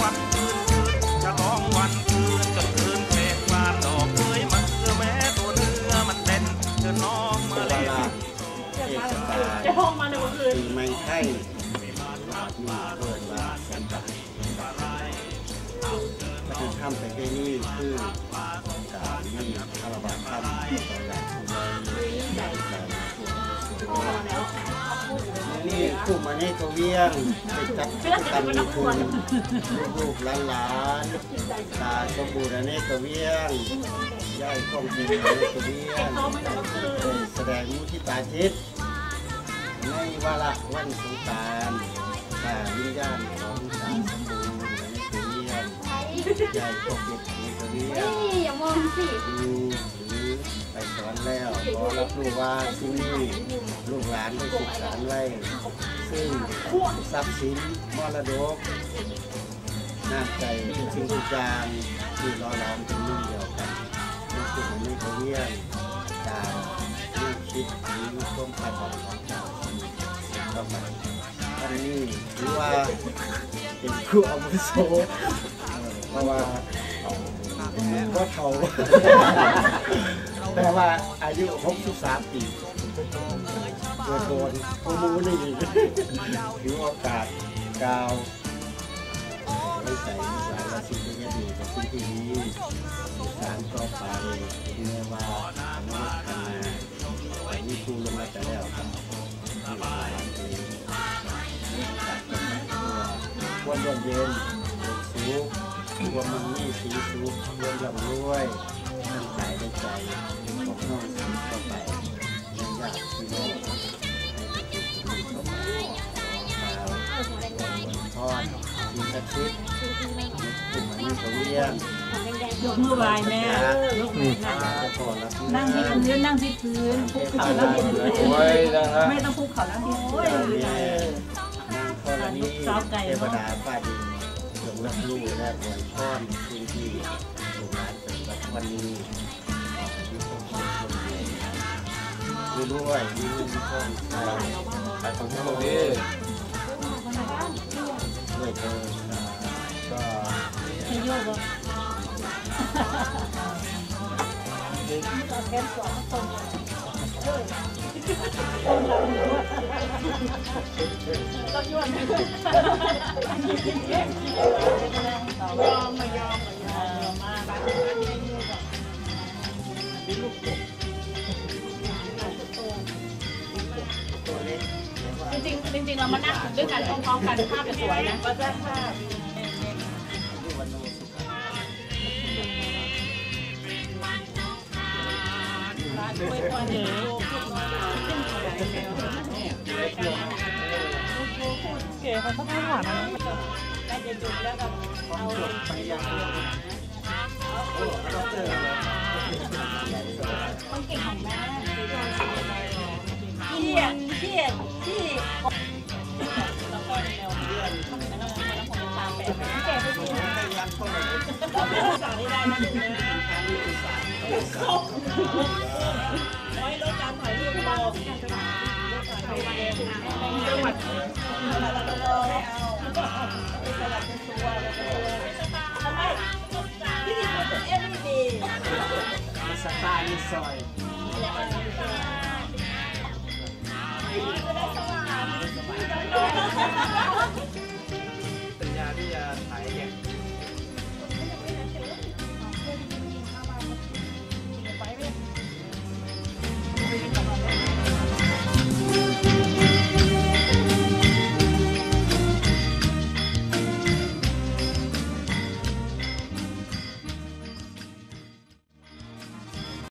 วันคืนคืนจะร้องวันคืนจนคืนเพลงวานดอกเคยมันคือแม้ตัวเนื้อมันเป็นเธอน้องมาเวเล่นลาเทศกาลจะห้องมาในวันคืนปีใหม่ไทยมีเกิดว่าสันตะวัฒนธรรมประเพณีคือการมีคารวะธรรมตอนแรกนี่ คู่มานี่ก็เวียงไปจัดกันนี่คือลูกหลานๆตาสมบูรณ์อันนี้ก็เวียงย่ายข้องกินอันนี้ก็เวียงห้องมาในวันคืนแสดงมุทิตาจิตในวาระวันสงกรารถ้าวิญญาณของสารสมบูรณ์ในตัวเรียนใหญ่ปกปิดในตัวเรียนนี่อย่ามองสิดูหรือไป สอนแล้วขอรับรู้ว่าที่นี่ลูกหลานได้ศึกษาไว้ ซึ่งทรัพย์สินมรดกน้ำใจทุกสิ่งทุกอย่างที่รอล้อมเป็นหนึ่งเดียวกันนี่คือในตัวเรียนการเรื่องคิดหรือความคาดหวังของเจ้าต่อไปวันนี้ถือว่าเป็นครูอาวุโสเอ่อเพราะว่าก็เขา แต่ว่าอายุ 63 ปีเกิดโดนผู้มูนี่ถือโอกาสกลาวไม่ใส่สารและสิ่งที่ดีกับสิ่งที่ดีสารก็ไปเมื่อว่าอนุรักษ์นาอันนี้ครูลงมาแต่แล้วครับที่ลานเอคนนั้นตัวควรร่มเย็นเป็นสุข ควรมันมีสีสุขควรร่ำรวยทั้งกายและใจของน้องสีต่อไปในญาติพี่น้องให้เป็นสุขต่อไปขอข่าวทอดมีสักชิดกลุ่มนี้เขาเรียนยกมือไหวแม่ยกมือนั่งที่พื้นนั่งที่พื้นคุกเข่านั่งที่พื้นโอ้ยนไม่ต้องคุกเข่านั่งที่พื้นนางธรณีเทวดาฟ้าดินจง รับรู้และอวยพรสิ่งที่ลูกหลานเป็นวัดวันนี้ขอให้มีความสุขความเย็นมีด้วยมีเงินมีทองใส่ไปของพวกนี้ด้วยเธอก็ให้โยกบ่ตอนยอมมายอมมายอมมาบ้านนี้โยกบ่ตัวเล็ก จริงๆจริงๆเรามานั่งด้วยกันพร้อมๆกันภาพจะสวยนะก็จะภาพที่วันโนสุขด้วยคน ดียวเก๋เขาต้องให้หวานนะได้จะจุดแล้วก็เอาไปยังโอ้เราเจอแล้วต้องเก่งของแม่เที่ที่ที่แล้วก็แนวเดือนแล้วก็แล้วผมตามแบบแก่ไปจริงไปยังคนละสาวนี่ได้นะลูกนะ sapaglie soi.